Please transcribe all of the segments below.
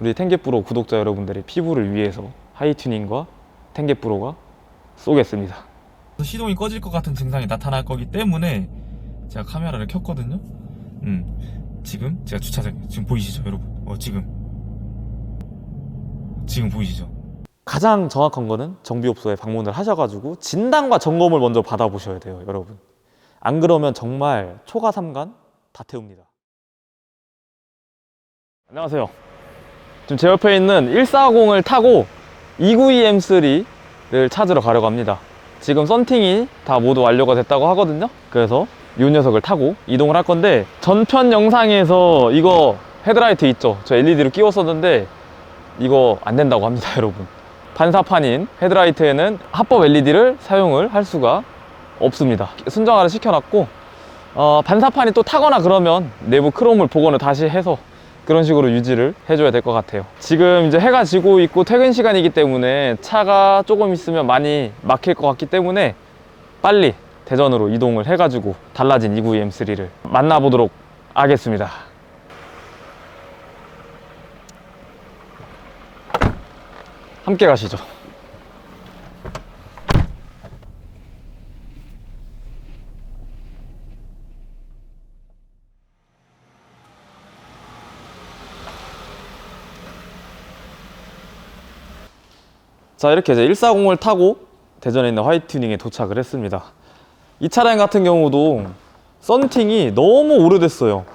우리 텐게프로 구독자 여러분들의 피부를 위해서 하이튜닝과 텐게프로가 쏘겠습니다. 시동이 꺼질 것 같은 증상이 나타날 거기 때문에 제가 카메라를 켰거든요. 음, 지금 제가 주차장 지금 보이시죠, 여러분? 어, 지금 지금 보이시죠? 가장 정확한 거는 정비업소에 방문을 하셔가지고 진단과 점검을 먼저 받아보셔야 돼요, 여러분. 안 그러면 정말 초가 삼간 다 태웁니다. 안녕하세요. 지금 제 옆에 있는 140을 타고 292M3를 찾으러 가려고 합니다. 지금 썬팅이 다 모두 완료가 됐다고 하거든요. 그래서 이 녀석을 타고 이동을 할 건데 전편 영상에서 이거 헤드라이트 있죠? 저 LED로 끼웠었는데 이거 안 된다고 합니다, 여러분. 반사판인 헤드라이트에는 합법 LED를 사용을 할 수가 없습니다. 순정화를 시켜놨고 어, 반사판이 또 타거나 그러면 내부 크롬을 복원을 다시 해서 그런 식으로 유지를 해줘야 될 것 같아요. 지금 이제 해가 지고 있고 퇴근 시간이기 때문에 차가 조금 있으면 많이 막힐 것 같기 때문에 빨리 대전으로 이동을 해가지고 달라진 292M3를 만나보도록 하겠습니다. 함께 가시죠. 자 이렇게 이제 140을 타고 대전에 있는 화이트닝에 도착을 했습니다. 이 차량 같은 경우도 썬팅이 너무 오래됐어요.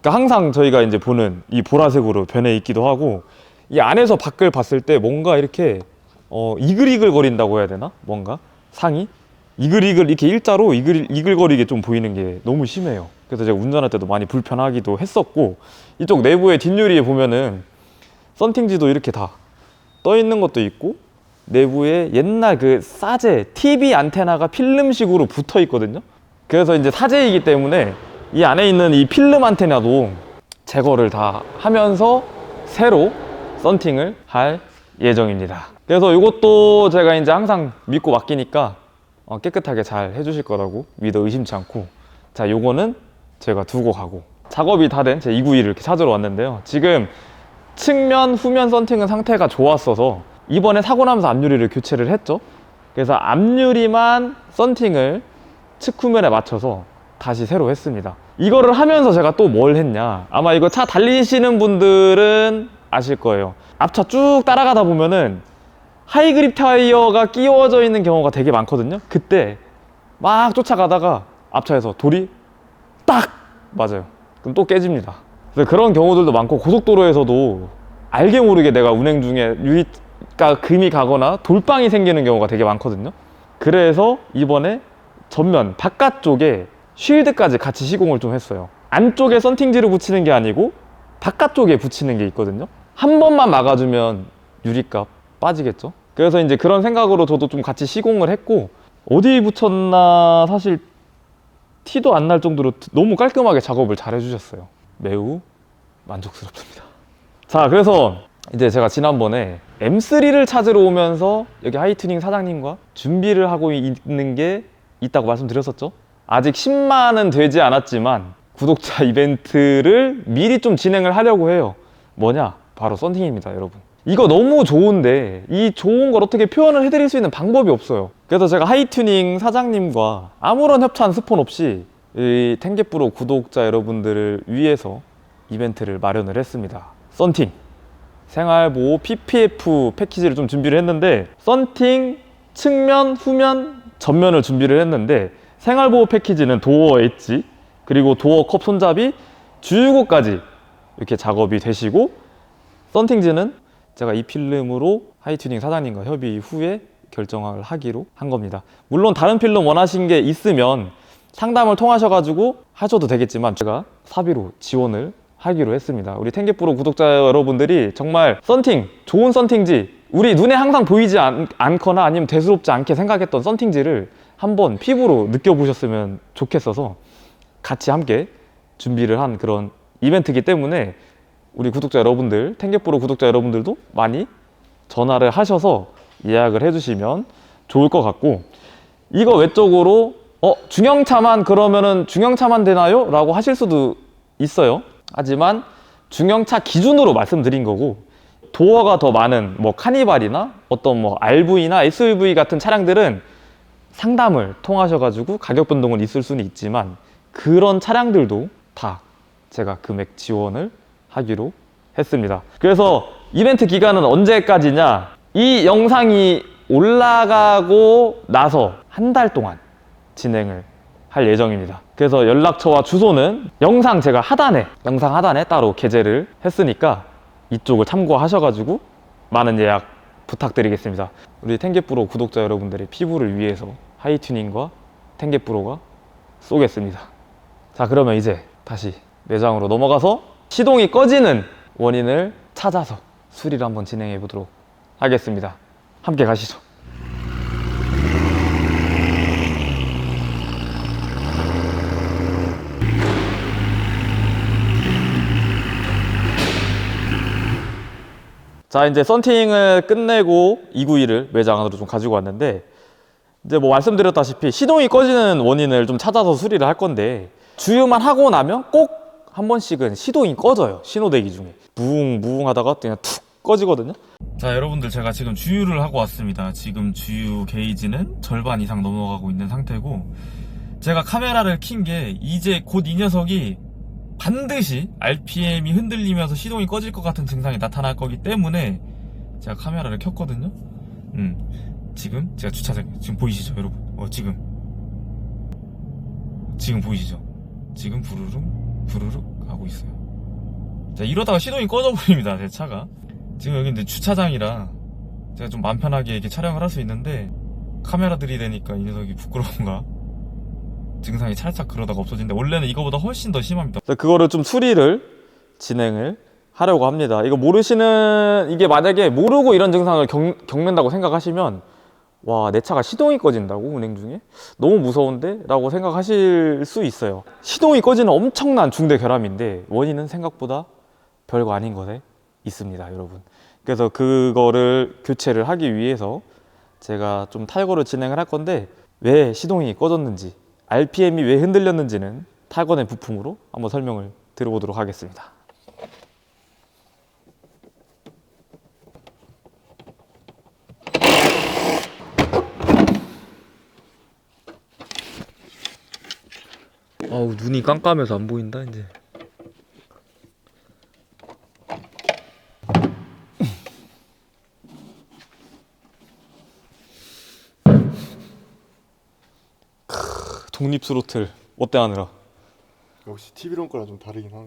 그러니까 항상 저희가 이제 보는 이 보라색으로 변해 있기도 하고 이 안에서 밖을 봤을 때 뭔가 이렇게 어, 이글이글 거린다고 해야 되나? 뭔가? 상이? 이글이글 이렇게 일자로 이글 이글거리게 좀 보이는 게 너무 심해요. 그래서 제가 운전할 때도 많이 불편하기도 했었고 이쪽 내부의 뒷유리에 보면은 썬팅지도 이렇게 다 떠 있는 것도 있고 내부에 옛날 그 사제 TV 안테나가 필름식으로 붙어 있거든요. 그래서 이제 사제이기 때문에 이 안에 있는 이 필름 안테나도 제거를 다 하면서 새로 썬팅을 할 예정입니다. 그래서 이것도 제가 이제 항상 믿고 맡기니까 어, 깨끗하게 잘 해주실 거라고 믿어 의심치 않고 자 요거는 제가 두고 가고 작업이 다 된 제 291을 이렇게 찾으러 왔는데요. 지금 측면 후면 썬팅은 상태가 좋았어서 이번에 사고 나면서 앞유리를 교체를 했죠. 그래서 앞유리만 썬팅을 측 후면에 맞춰서 다시 새로 했습니다. 이거를 하면서 제가 또 뭘 했냐. 아마 이거 차 달리시는 분들은 아실 거예요. 앞차 쭉 따라가다 보면은 하이그립 타이어가 끼워져 있는 경우가 되게 많거든요. 그때 막 쫓아가다가 앞차에서 돌이 딱 맞아요. 그럼 또 깨집니다 그런 경우들도 많고 고속도로에서도 알게 모르게 내가 운행 중에 유리가 금이 가거나 돌방이 생기는 경우가 되게 많거든요. 그래서 이번에 전면 바깥쪽에 쉴드까지 같이 시공을 좀 했어요. 안쪽에 썬팅지를 붙이는 게 아니고 바깥쪽에 붙이는 게 있거든요. 한 번만 막아주면 유리값 빠지겠죠. 그래서 이제 그런 생각으로 저도 좀 같이 시공을 했고 어디 붙였나 사실 티도 안 날 정도로 너무 깔끔하게 작업을 잘 해주셨어요. 매우 만족스럽습니다. 자, 그래서 이제 제가 지난번에 M3를 찾으러 오면서 여기 하이튜닝 사장님과 준비를 하고 있는 게 있다고 말씀드렸었죠. 아직 10만은 되지 않았지만 구독자 이벤트를 미리 좀 진행을 하려고 해요. 뭐냐? 바로 썬팅입니다, 여러분. 이거 너무 좋은데 이 좋은 걸 어떻게 표현을 해드릴 수 있는 방법이 없어요. 그래서 제가 하이튜닝 사장님과 아무런 협찬 스폰 없이 이 텐게프로 구독자 여러분들을 위해서 이벤트를 마련을 했습니다. 썬팅 생활보호 PPF 패키지를 좀 준비를 했는데 썬팅 측면, 후면, 전면을 준비를 했는데 생활보호 패키지는 도어 엣지 그리고 도어 컵 손잡이 주유구까지 이렇게 작업이 되시고 썬팅지는 제가 이 필름으로 하이튜닝 사장님과 협의 후에 결정을 하기로 한 겁니다. 물론 다른 필름 원하신 게 있으면 상담을 통하셔가지고 하셔도 되겠지만 제가 사비로 지원을 하기로 했습니다. 우리 텐게프로 구독자 여러분들이 정말 썬팅, 좋은 썬팅지, 우리 눈에 항상 보이지 않, 않거나 아니면 대수롭지 않게 생각했던 썬팅지를 한번 피부로 느껴보셨으면 좋겠어서 같이 함께 준비를 한 그런 이벤트이기 때문에 우리 구독자 여러분들, 텐게프로 구독자 여러분들도 많이 전화를 하셔서 예약을 해주시면 좋을 것 같고 이거 외적으로 어 중형차만 그러면은 중형차만 되나요? 라고 하실 수도 있어요. 하지만 중형차 기준으로 말씀드린 거고 도어가 더 많은 뭐 카니발이나 어떤 뭐 RV나 SUV 같은 차량들은 상담을 통하셔가지고 가격 변동은 있을 수는 있지만 그런 차량들도 다 제가 금액 지원을 하기로 했습니다. 그래서 이벤트 기간은 언제까지냐? 이 영상이 올라가고 나서 한 달 동안 진행을 할 예정입니다. 그래서 연락처와 주소는 영상 제가 하단에, 영상 하단에 따로 게재를 했으니까 이쪽을 참고하셔가지고 많은 예약 부탁드리겠습니다. 우리 탱게프로 구독자 여러분들의 피부를 위해서 하이튜닝과 탱게프로가 쏘겠습니다. 자, 그러면 이제 다시 매장으로 넘어가서 시동이 꺼지는 원인을 찾아서 수리를 한번 진행해 보도록 하겠습니다. 함께 가시죠. 자, 이제 썬팅을 끝내고 291을 매장 안으로 좀 가지고 왔는데 이제 뭐 말씀드렸다시피 시동이 꺼지는 원인을 좀 찾아서 수리를 할 건데 주유만 하고 나면 꼭 한 번씩은 시동이 꺼져요 신호대기 중에. 무웅 무웅 하다가 그냥 툭 꺼지거든요. 자 여러분들 제가 지금 주유를 하고 왔습니다. 지금 주유 게이지는 절반 이상 넘어가고 있는 상태고 제가 카메라를 킨 게 이제 곧 이 녀석이 반드시 RPM이 흔들리면서 시동이 꺼질 것 같은 증상이 나타날 거기 때문에 제가 카메라를 켰거든요. 음 지금 제가 주차장 지금 보이시죠 여러분? 어 지금. 지금 보이시죠? 지금 부르릉 부르륵 하고 있어요. 자 이러다가 시동이 꺼져버립니다 제 차가. 지금 여기 근데 주차장이라 제가 좀맘 편하게 이렇게 촬영을 할 수 있는데 카메라 들이대니까 이 녀석이 부끄러운가 증상이 찰싹 그러다가 없어진데 원래는 이거보다 훨씬 더 심합니다 그거를 좀 수리를 진행을 하려고 합니다 이거 모르시는 이게 만약에 모르고 이런 증상을 겪, 겪는다고 생각하시면 와, 내 차가 시동이 꺼진다고 운행 중에? 너무 무서운데? 라고 생각하실 수 있어요. 시동이 꺼지는 엄청난 중대 결함인데 원인은 생각보다 별거 아닌 것에 있습니다, 여러분. 그래서 그거를 교체를 하기 위해서 제가 좀 탈거를 진행을 할 건데 왜 시동이 꺼졌는지, RPM이 왜 흔들렸는지는 탈거된 부품으로 한번 설명을 들어보도록 하겠습니다. 아우 눈이 깜깜해서 안 보인다 이제 크, 독립 스로틀 어때 하느라 역시 TV론 거랑 좀 다르긴 하네.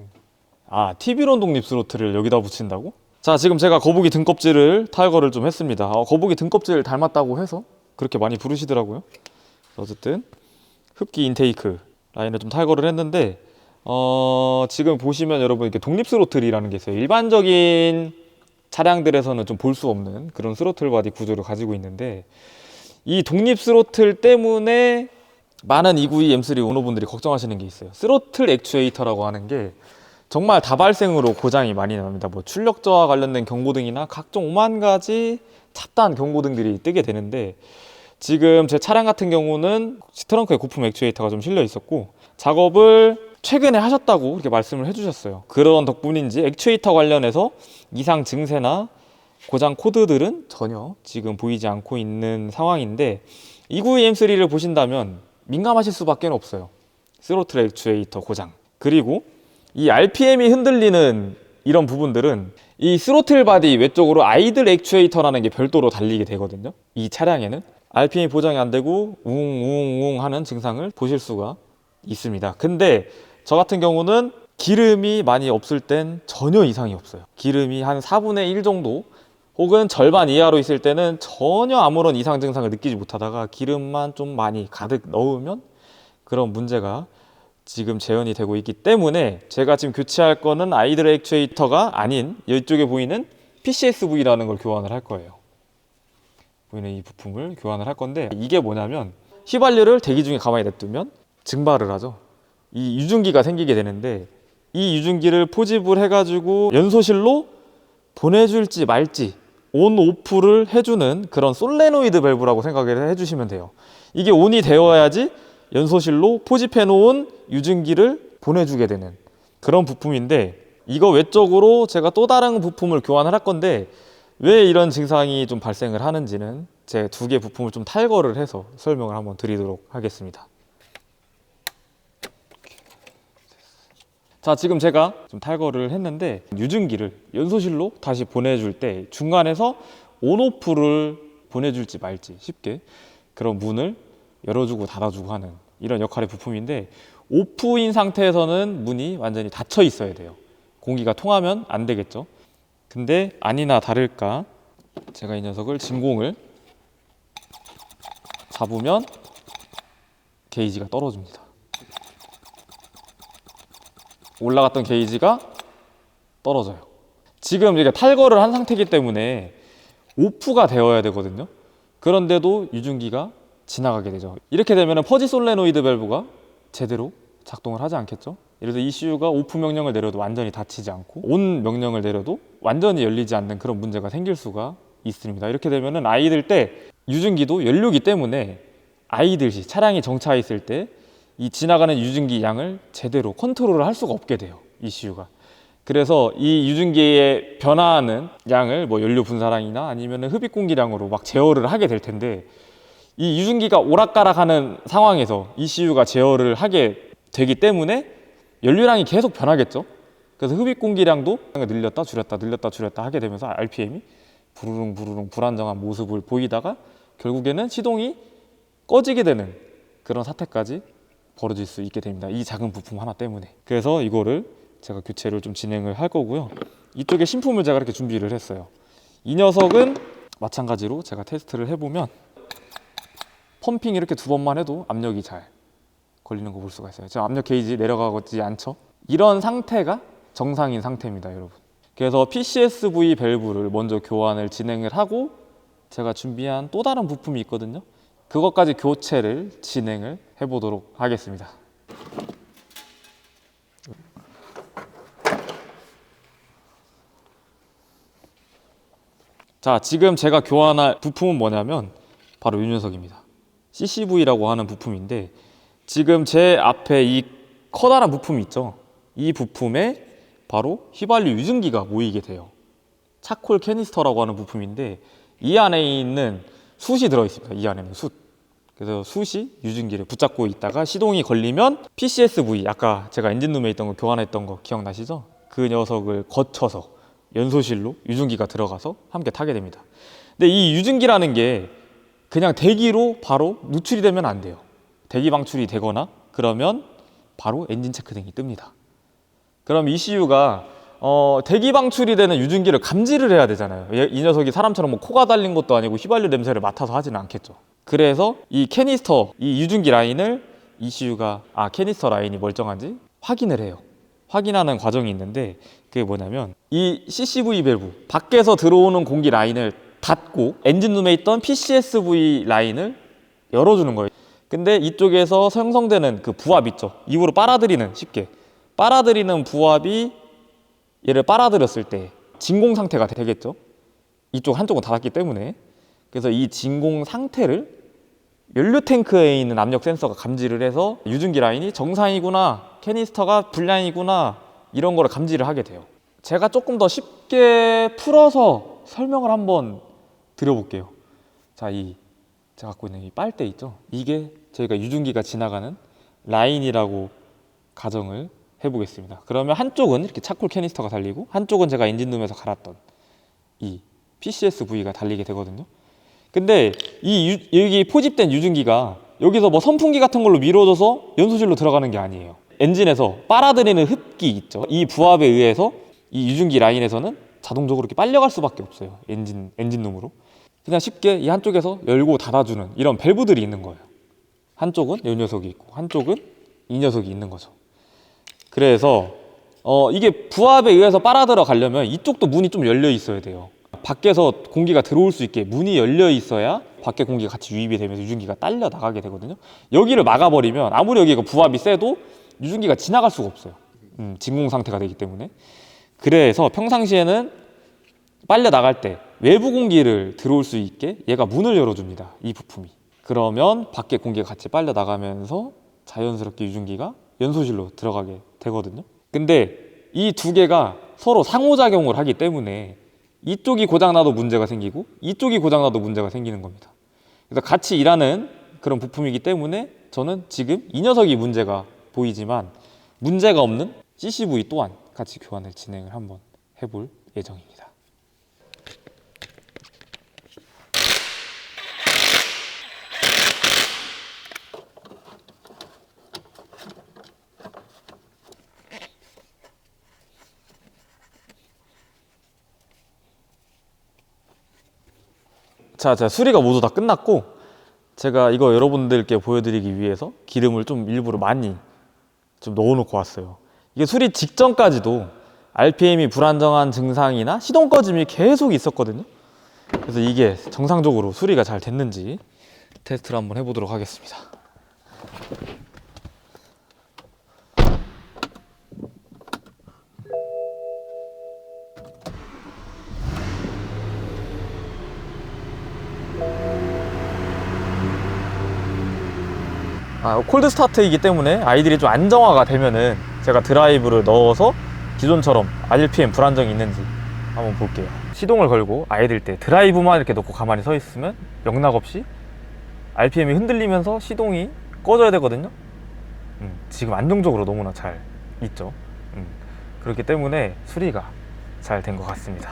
아 TV론 독립 스로틀을 여기다 붙인다고? 자 지금 제가 거북이 등껍질을 탈거를 좀 했습니다 어, 거북이 등껍질 닮았다고 해서 그렇게 많이 부르시더라고요 어쨌든 흡기 인테이크 라인을 좀 탈거를 했는데 어, 지금 보시면 여러분 이렇게 독립 스로틀이라는 게 있어요. 일반적인 차량들에서는 좀 볼 수 없는 그런 스로틀 바디 구조를 가지고 있는데 이 독립 스로틀 때문에 많은 292 M3 오너분들이 걱정하시는 게 있어요. 스로틀 액추에이터라고 하는 게 정말 다발생으로 고장이 많이 납니다. 뭐 출력 저하 관련된 경고등이나 각종 오만 가지 찹다한 경고등들이 뜨게 되는데 지금 제 차량 같은 경우는 트렁크에 고품 액추에이터가 좀 실려 있었고 작업을 최근에 하셨다고 이렇게 말씀을 해주셨어요. 그런 덕분인지 액추에이터 관련해서 이상 증세나 고장 코드들은 전혀 지금 보이지 않고 있는 상황인데 292M3를 보신다면 민감하실 수밖에 없어요. 스로틀 액추에이터 고장. 그리고 이 RPM이 흔들리는 이런 부분들은 이 스로틀 바디 외쪽으로 아이들 액추에이터라는 게 별도로 달리게 되거든요. 이 차량에는 RPM이 보장이 안 되고 웅웅웅 하는 증상을 보실 수가 있습니다. 근데 저 같은 경우는 기름이 많이 없을 땐 전혀 이상이 없어요. 기름이 한 4분의 1 정도 혹은 절반 이하로 있을 때는 전혀 아무런 이상 증상을 느끼지 못하다가 기름만 좀 많이 가득 넣으면 그런 문제가 지금 재현이 되고 있기 때문에 제가 지금 교체할 거는 아이들 액추에이터가 아닌 이쪽에 보이는 PCSV라는 걸 교환을 할 거예요. 보이는 이 부품을 교환을 할 건데 이게 뭐냐면 휘발유를 대기 중에 가만히 냅두면 증발을 하죠. 이 유증기가 생기게 되는데 이 유증기를 포집을 해가지고 연소실로 보내줄지 말지 온 오프를 해주는 그런 솔레노이드 밸브라고 생각을 해주시면 돼요. 이게 온이 되어야지 연소실로 포집해 놓은 유증기를 보내주게 되는 그런 부품인데 이거 외적으로 제가 또 다른 부품을 교환을 할 건데 왜 이런 증상이 좀 발생을 하는지는 제 두 개 부품을 좀 탈거를 해서 설명을 한번 드리도록 하겠습니다. 자, 지금 제가 좀 탈거를 했는데 유증기를 연소실로 다시 보내줄 때 중간에서 온오프를 보내줄지 말지 쉽게 그런 문을 열어주고 닫아주고 하는 이런 역할의 부품인데 오프인 상태에서는 문이 완전히 닫혀 있어야 돼요. 공기가 통하면 안 되겠죠. 근데 아니나 다를까 제가 이 녀석을 진공을 잡으면 게이지가 떨어집니다. 올라갔던 게이지가 떨어져요. 지금 이게 탈거를 한 상태이기 때문에 오프가 되어야 되거든요. 그런데도 유증기가 지나가게 되죠. 이렇게 되면 퍼지 솔레노이드 밸브가 제대로 작동을 하지 않겠죠. 예를 들어 ECU가 오프 명령을 내려도 완전히 닫히지 않고 온 명령을 내려도 완전히 열리지 않는 그런 문제가 생길 수가 있습니다. 이렇게 되면은 아이들 때 유증기도 연료기 때문에 아이들 시 차량이 정차 있을 때 이 지나가는 유증기 양을 제대로 컨트롤을 할 수가 없게 돼요. ECU가. 그래서 이 유증기의 변화하는 양을 뭐 연료 분사량이나 아니면 흡입 공기량으로 막 제어를 하게 될 텐데 이 유증기가 오락가락하는 상황에서 ECU가 제어를 하게 되기 때문에 연료량이 계속 변하겠죠. 그래서 흡입 공기량도 늘렸다 줄였다 늘렸다 줄였다 하게 되면서 RPM이 부르릉 부르릉 불안정한 모습을 보이다가 결국에는 시동이 꺼지게 되는 그런 사태까지 벌어질 수 있게 됩니다. 이 작은 부품 하나 때문에. 그래서 이거를 제가 교체를 좀 진행을 할 거고요. 이쪽에 신품을 제가 이렇게 준비를 했어요. 이 녀석은 마찬가지로 제가 테스트를 해보면 펌핑 이렇게 두 번만 해도 압력이 잘 걸리는 거 볼 수가 있어요. 지금 압력 게이지 내려가지 않죠? 이런 상태가 정상인 상태입니다, 여러분. 그래서 PCSV 밸브를 먼저 교환을 진행을 하고 제가 준비한 또 다른 부품이 있거든요. 그것까지 교체를 진행을 해보도록 하겠습니다. 자, 지금 제가 교환할 부품은 뭐냐면 바로 이 녀석입니다. CCV라고 하는 부품인데 지금 제 앞에 이 커다란 부품이 있죠. 이 부품에 바로 휘발유 유증기가 모이게 돼요. 차콜 캐니스터라고 하는 부품인데 이 안에 있는 숯이 들어 있습니다. 이 안에는 숯. 그래서 숯이 유증기를 붙잡고 있다가 시동이 걸리면 PCSV 아까 제가 엔진룸에 있던 거 교환했던 거 기억나시죠? 그 녀석을 거쳐서 연소실로 유증기가 들어가서 함께 타게 됩니다. 근데 이 유증기라는 게 그냥 대기로 바로 누출이 되면 안 돼요. 대기 방출이 되거나 그러면 바로 엔진 체크등이 뜹니다. 그럼 ECU가 어, 대기 방출이 되는 유증기를 감지를 해야 되잖아요. 얘- 이 녀석이 사람처럼 뭐 코가 달린 것도 아니고 휘발유 냄새를 맡아서 하지는 않겠죠. 그래서 이 캐니스터, 이 유증기 라인을 ECU가 아 캐니스터 라인이 멀쩡한지 확인을 해요. 확인하는 과정이 있는데 그게 뭐냐면 이 CCV 밸브 밖에서 들어오는 공기 라인을 닫고 엔진룸에 있던 PCSV 라인을 열어주는 거예요. 근데 이쪽에서 형성되는 그 부압 있죠. 입으로 빨아들이는 쉽게 빨아들이는 부압이 얘를 빨아들였을 때 진공 상태가 되겠죠. 이쪽 한쪽은 닫았기 때문에 그래서 이 진공 상태를 연료 탱크에 있는 압력 센서가 감지를 해서 유증기 라인이 정상이구나 캐니스터가 불량이구나 이런 거를 감지를 하게 돼요. 제가 조금 더 쉽게 풀어서 설명을 한번 드려볼게요. 자, 이 제가 갖고 있는 이 빨대 있죠? 이게 저희가 유증기가 지나가는 라인이라고 가정을 해보겠습니다. 그러면 한쪽은 이렇게 차콜 캐니스터가 달리고 한쪽은 제가 엔진룸에서 갈았던 이 PCSV가 달리게 되거든요. 근데 이 유- 여기 포집된 유증기가 여기서 뭐 선풍기 같은 걸로 밀어줘서 연소실로 들어가는 게 아니에요. 엔진에서 빨아들이는 흡기 있죠. 이 부압에 의해서 이 유증기 라인에서는 자동적으로 이렇게 빨려갈 수밖에 없어요. 엔진 엔진룸으로. 그냥 쉽게 이 한쪽에서 열고 닫아주는 이런 밸브들이 있는 거예요. 한쪽은 이 녀석이 있고 한쪽은 이 녀석이 있는 거죠. 그래서 어, 이게 부압에 의해서 빨아들어 가려면 이쪽도 문이 좀 열려 있어야 돼요. 밖에서 공기가 들어올 수 있게 문이 열려 있어야 밖에 공기가 같이 유입이 되면서 유증기가 딸려 나가게 되거든요. 여기를 막아버리면 아무리 여기가 부압이 세도 유증기가 지나갈 수가 없어요. 음, 진공 상태가 되기 때문에. 그래서 평상시에는 빨려 나갈 때 외부 공기를 들어올 수 있게 얘가 문을 열어줍니다. 이 부품이. 그러면 밖에 공기가 같이 빨려 나가면서 자연스럽게 유증기가 연소실로 들어가게 되거든요. 근데 이 두 개가 서로 상호작용을 하기 때문에 이쪽이 고장나도 문제가 생기고 이쪽이 고장나도 문제가 생기는 겁니다. 그래서 같이 일하는 그런 부품이기 때문에 저는 지금 이 녀석이 문제가 보이지만 문제가 없는 CCV 또한 같이 교환을 진행을 한번 해볼 예정입니다. 자, 자 수리가 모두 다 끝났고 제가 이거 여러분들께 보여드리기 위해서 기름을 좀 일부러 많이 좀 넣어놓고 왔어요. 이게 수리 직전까지도 RPM이 불안정한 증상이나 시동 꺼짐이 계속 있었거든요. 그래서 이게 정상적으로 수리가 잘 됐는지 테스트를 한번 해보도록 하겠습니다. 아, 콜드 스타트이기 때문에 아이들이 좀 안정화가 되면은 제가 드라이브를 넣어서 기존처럼 RPM 불안정이 있는지 한번 볼게요. 시동을 걸고 아이들 때 드라이브만 이렇게 놓고 가만히 서 있으면 영락 없이 RPM이 흔들리면서 시동이 꺼져야 되거든요. 음, 지금 안정적으로 너무나 잘 있죠. 음, 그렇기 때문에 수리가 잘 된 것 같습니다.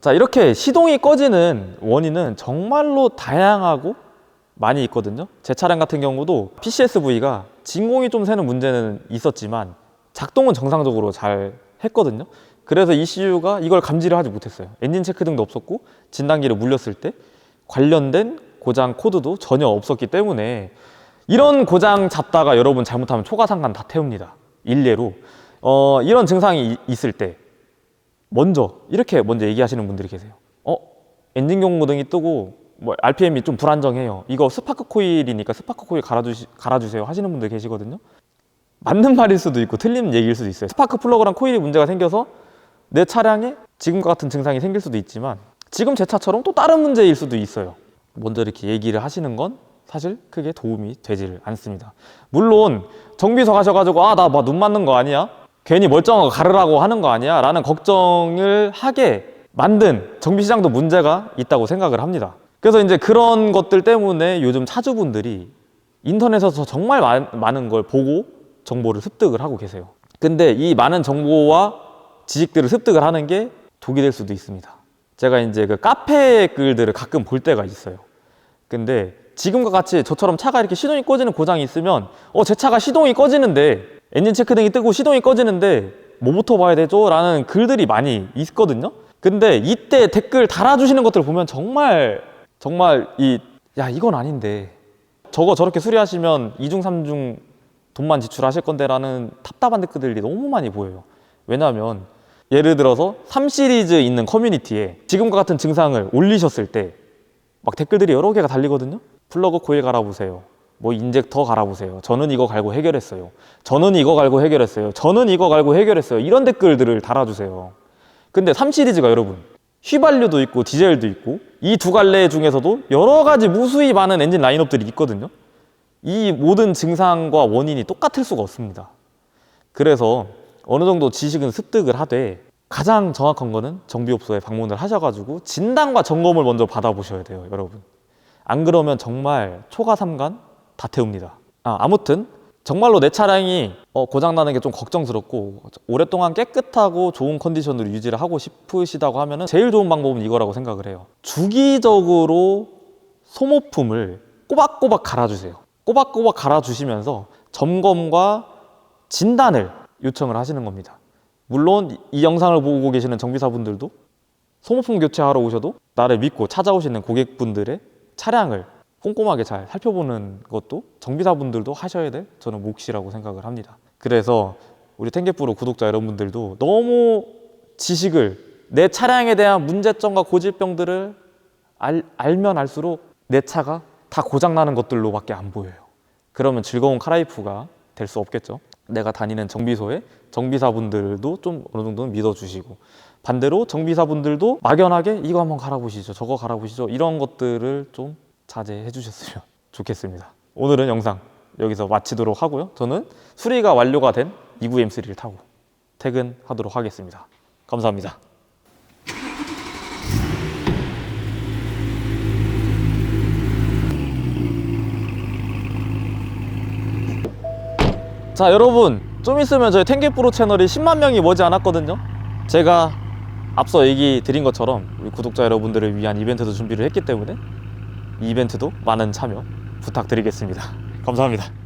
자, 이렇게 시동이 꺼지는 원인은 정말로 다양하고 많이 있거든요. 제 차량 같은 경우도 PCSV가 진공이 좀 새는 문제는 있었지만 작동은 정상적으로 잘 했거든요. 그래서 ECU가 이걸 감지를 하지 못했어요. 엔진 체크 등도 없었고 진단기를 물렸을 때 관련된 고장 코드도 전혀 없었기 때문에 이런 고장 잡다가 여러분 잘못하면 초과상관 다 태웁니다. 일례로 어, 이런 증상이 이- 있을 때 먼저 이렇게 먼저 얘기하시는 분들이 계세요. 어 엔진 경고등이 뜨고 뭐 RPM이 좀 불안정해요. 이거 스파크 코일이니까 스파크 코일 갈아주시, 갈아주세요 하시는 분들 계시거든요. 맞는 말일 수도 있고 틀린 얘기일 수도 있어요. 스파크 플러그랑 코일이 문제가 생겨서 내 차량에 지금과 같은 증상이 생길 수도 있지만 지금 제 차처럼 또 다른 문제일 수도 있어요. 먼저 이렇게 얘기를 하시는 건 사실 크게 도움이 되지를 않습니다. 물론 정비소 가셔가지고 아 나 뭐 눈 맞는 거 아니야? 괜히 멀쩡한 거 가르라고 하는 거 아니야? 라는 걱정을 하게 만든 정비시장도 문제가 있다고 생각을 합니다. 그래서 이제 그런 것들 때문에 요즘 차주분들이 인터넷에서 정말 많, 많은 걸 보고 정보를 습득을 하고 계세요. 근데 이 많은 정보와 지식들을 습득을 하는 게 독이 될 수도 있습니다. 제가 이제 그 카페 글들을 가끔 볼 때가 있어요. 근데 지금과 같이 저처럼 차가 이렇게 시동이 꺼지는 고장이 있으면 어 제 차가 시동이 꺼지는데 엔진 체크등이 뜨고 시동이 꺼지는데 뭐부터 봐야 되죠? 라는 글들이 많이 있거든요. 근데 이때 댓글 달아주시는 것들을 보면 정말 정말 이 야 이건 아닌데 저거 저렇게 수리하시면 이중삼중 돈만 지출하실 건데라는 답답한 댓글들이 너무 많이 보여요. 왜냐하면 예를 들어서 3 시리즈 있는 커뮤니티에 지금과 같은 증상을 올리셨을 때 막 댓글들이 여러 개가 달리거든요. 플러그 코일 갈아보세요. 뭐 인젝터 갈아보세요. 저는 이거 갈고 해결했어요. 저는 이거 갈고 해결했어요. 저는 이거 갈고 해결했어요. 이런 댓글들을 달아주세요. 근데 3 시리즈가 여러분 휘발유도 있고 디젤도 있고 이 두 갈래 중에서도 여러 가지 무수히 많은 엔진 라인업들이 있거든요. 이 모든 증상과 원인이 똑같을 수가 없습니다. 그래서 어느 정도 지식은 습득을 하되 가장 정확한 거는 정비업소에 방문을 하셔가지고 진단과 점검을 먼저 받아보셔야 돼요, 여러분. 안 그러면 정말 초과 삼간 다 태웁니다. 아, 아무튼 정말로 내 차량이 어, 고장나는 게 좀 걱정스럽고 오랫동안 깨끗하고 좋은 컨디션으로 유지를 하고 싶으시다고 하면은 제일 좋은 방법은 이거라고 생각을 해요. 주기적으로 소모품을 꼬박꼬박 갈아주세요. 꼬박꼬박 갈아주시면서 점검과 진단을 요청을 하시는 겁니다. 물론 이 영상을 보고 계시는 정비사분들도 소모품 교체하러 오셔도 나를 믿고 찾아오시는 고객분들의 차량을 꼼꼼하게 잘 살펴보는 것도 정비사분들도 하셔야 될 저는 몫이라고 생각을 합니다. 그래서 우리 탱게프로 구독자 여러분들도 너무 지식을 내 차량에 대한 문제점과 고질병들을 알, 알면 알수록 내 차가 다 고장나는 것들로밖에 안 보여요. 그러면 즐거운 카라이프가 될 수 없겠죠. 내가 다니는 정비소에 정비사분들도 좀 어느 정도는 믿어주시고 반대로 정비사분들도 막연하게 이거 한번 갈아보시죠. 저거 갈아보시죠. 이런 것들을 좀 자제해 주셨으면 좋겠습니다. 오늘은 영상 여기서 마치도록 하고요. 저는 수리가 완료가 된 29M3를 타고 퇴근하도록 하겠습니다. 감사합니다. 자 여러분 좀 있으면 저희 탱게프로 채널이 10만 명이 머지 않았거든요 제가 앞서 얘기 드린 것처럼 우리 구독자 여러분들을 위한 이벤트도 준비를 했기 때문에 이 이벤트도 많은 참여 부탁드리겠습니다 감사합니다